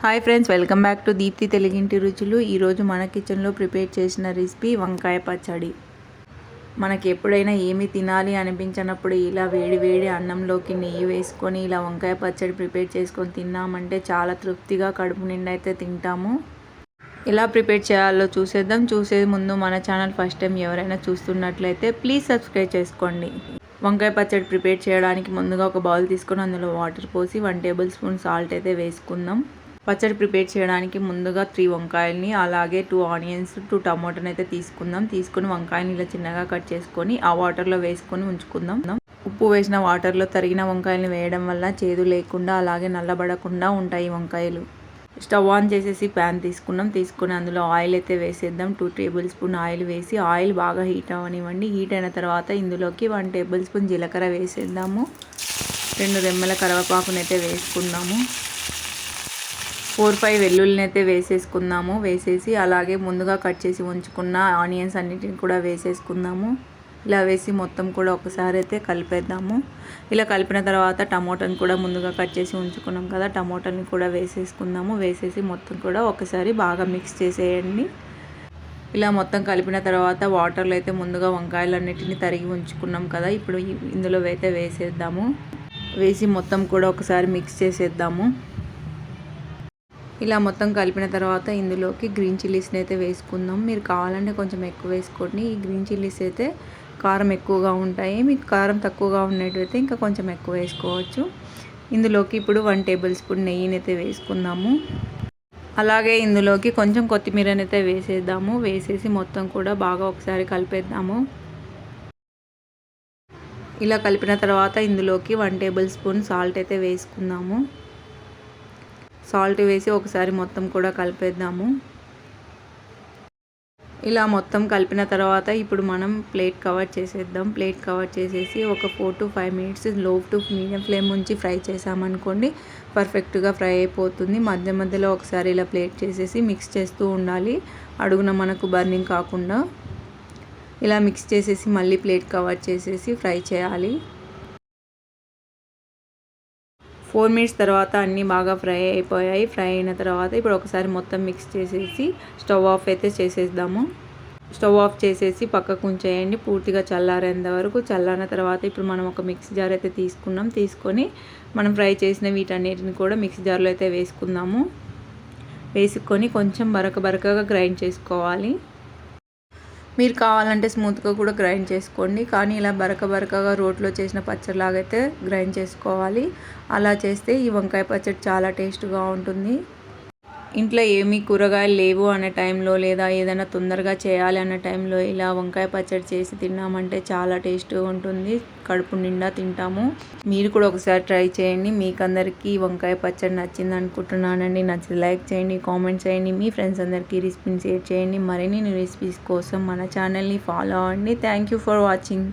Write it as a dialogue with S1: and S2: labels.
S1: Hi friends welcome back to Deepthi తెలుగింటి రుచులు. ఈరోజు మన కిచెన్లో ప్రిపేర్ చేసిన రెసిపీ వంకాయ పచ్చడి. మనకి ఎప్పుడైనా ఏమి తినాలి అనిపించినప్పుడు ఇలా వేడి వేడి అన్నంలోకి నెయ్యి వేసుకొని ఇలా వంకాయ పచ్చడి ప్రిపేర్ చేసుకొని తిన్నామంటే చాలా తృప్తిగా కడుపు నిండా అయితే తింటాము. ఎలా ప్రిపేర్ చేయాలో చూసేద్దాం. చూసే ముందు మన ఛానల్ ఫస్ట్ టైం ఎవరైనా చూస్తున్నట్లయితే ప్లీజ్ సబ్స్క్రైబ్ చేసుకోండి. వంకాయ పచ్చడి ప్రిపేర్ చేయడానికి ముందుగా ఒక బౌల్ తీసుకొని అందులో వాటర్ పోసి వన్ టేబుల్ స్పూన్ సాల్ట్ అయితే వేసుకుందాం. పచ్చడి ప్రిపేర్ చేయడానికి ముందుగా త్రీ వంకాయల్ని అలాగే టూ ఆనియన్స్ టూ టమాటోని అయితే తీసుకుందాం. తీసుకుని వంకాయని ఇలా చిన్నగా కట్ చేసుకొని ఆ వాటర్లో వేసుకొని ఉంచుకుందాం. ఉప్పు వేసిన వాటర్లో తరిగిన వంకాయల్ని వేయడం వల్ల చేదు లేకుండా అలాగే నల్లబడకుండా ఉంటాయి వంకాయలు. స్టవ్ ఆన్ చేసేసి ప్యాన్ తీసుకున్నాం తీసుకుని అందులో ఆయిల్ అయితే వేసేద్దాం. టూ టేబుల్ స్పూన్ ఆయిల్ వేసి ఆయిల్ బాగా హీట్ అవ్వనివ్వండి. హీట్ అయిన తర్వాత ఇందులోకి వన్ టేబుల్ స్పూన్ జీలకర్ర వేసేద్దాము. రెండు రెమ్మల కరివేపాకునైతే వేసుకుందాము. ఫోర్ ఫైవ్ వెల్లుల్లిని అయితే వేసేసుకుందాము. వేసేసి అలాగే ముందుగా కట్ చేసి ఉంచుకున్న ఆనియన్స్ అన్నిటిని కూడా వేసేసుకుందాము. ఇలా వేసి మొత్తం కూడా ఒకసారి అయితే కలిపేద్దాము. ఇలా కలిపిన తర్వాత టమోటాని కూడా ముందుగా కట్ చేసి ఉంచుకున్నాం కదా టమోటాని కూడా వేసేసుకుందాము. వేసేసి మొత్తం కూడా ఒకసారి బాగా మిక్స్ చేసేయండి. ఇలా మొత్తం కలిపిన తర్వాత వాటర్లో అయితే ముందుగా వంకాయలన్నిటిని తరిగి ఉంచుకున్నాం కదా ఇప్పుడు ఇందులో అయితే వేసేద్దాము. వేసి మొత్తం కూడా ఒకసారి మిక్స్ చేసేద్దాము. ఇలా మొత్తం కలిపిన తర్వాత ఇందులోకి గ్రీన్ చిల్లీస్ని అయితే వేసుకుందాం. మీరు కావాలంటే కొంచెం ఎక్కువ వేసుకోండి. ఈ గ్రీన్ చిల్లీస్ అయితే కారం ఎక్కువగా ఉంటాయి. మీకు కారం తక్కువగా ఉన్నట్టయితే ఇంకా కొంచెం ఎక్కువ వేసుకోవచ్చు. ఇందులోకి ఇప్పుడు వన్ టేబుల్ స్పూన్ నెయ్యిని అయితే వేసుకుందాము. అలాగే ఇందులోకి కొంచెం కొత్తిమీరని అయితే వేసేద్దాము. వేసేసి మొత్తం కూడా బాగా ఒకసారి కలిపేద్దాము. ఇలా కలిపిన తర్వాత ఇందులోకి వన్ టేబుల్ స్పూన్ సాల్ట్ అయితే వేసుకుందాము. సాల్ట్ వేసి ఒకసారి మొత్తం కూడా కలిపేద్దాము. ఇలా మొత్తం కలిపిన తర్వాత ఇప్పుడు మనం ప్లేట్ కవర్ చేసేద్దాం. ప్లేట్ కవర్ చేసేసి ఒక ఫోర్ టు ఫైవ్ మినిట్స్లో టు మీడియం ఫ్లేమ్ ఉంచి ఫ్రై చేసామనుకోండి పర్ఫెక్ట్గా ఫ్రై అయిపోతుంది. మధ్య మధ్యలో ఒకసారి ఇలా ప్లేట్ చేసేసి మిక్స్ చేస్తూ ఉండాలి. అడుగున మనకు బర్నింగ్ కాకుండా ఇలా మిక్స్ చేసేసి మళ్ళీ ప్లేట్ కవర్ చేసేసి ఫ్రై చేయాలి. ఫోర్ మినిట్స్ తర్వాత అన్నీ బాగా ఫ్రై అయిపోయాయి. ఫ్రై అయిన తర్వాత ఇప్పుడు ఒకసారి మొత్తం మిక్స్ చేసేసి స్టవ్ ఆఫ్ అయితే చేసేద్దాము. స్టవ్ ఆఫ్ చేసేసి పక్కకు ఉంచేయండి. పూర్తిగా చల్లారేంత వరకు చల్లారిన తర్వాత ఇప్పుడు మనం ఒక మిక్స్ జార్ అయితే తీసుకున్నాం. తీసుకొని మనం ఫ్రై చేసిన వీటన్నిటిని కూడా మిక్స్ జార్లో అయితే వేసుకుందాము. వేసుకొని కొంచెం బరక బరకగా గ్రైండ్ చేసుకోవాలి. మీరు కావాలంటే స్మూత్గా కూడా గ్రైండ్ చేసుకోండి. కానీ ఇలా బరక బరకగా రోట్లో చేసిన పచ్చడిలాగా అయితే గ్రైండ్ చేసుకోవాలి. అలా చేస్తే ఈ వంకాయ పచ్చడి చాలా టేస్ట్గా ఉంటుంది. ఇంట్లో ఏమీ కూరగాయలు లేవు అనే టైంలో లేదా ఏదైనా తొందరగా చేయాలి అనే టైంలో ఇలా వంకాయ పచ్చడి చేసి తిన్నామంటే చాలా టేస్ట్గా ఉంటుంది. కడుపు నిండా తింటాము. మీరు కూడా ఒకసారి ట్రై చేయండి. మీకు అందరికీ వంకాయ పచ్చడి నచ్చింది అనుకుంటున్నానండి. నచ్చి లైక్ చేయండి కామెంట్ చేయండి. మీ ఫ్రెండ్స్ అందరికీ రెసిపీని షేర్ చేయండి. మరిన్ని రెసిపీస్ కోసం మన ఛానల్ని ఫాలో అవ్వండి. Thank you for watching.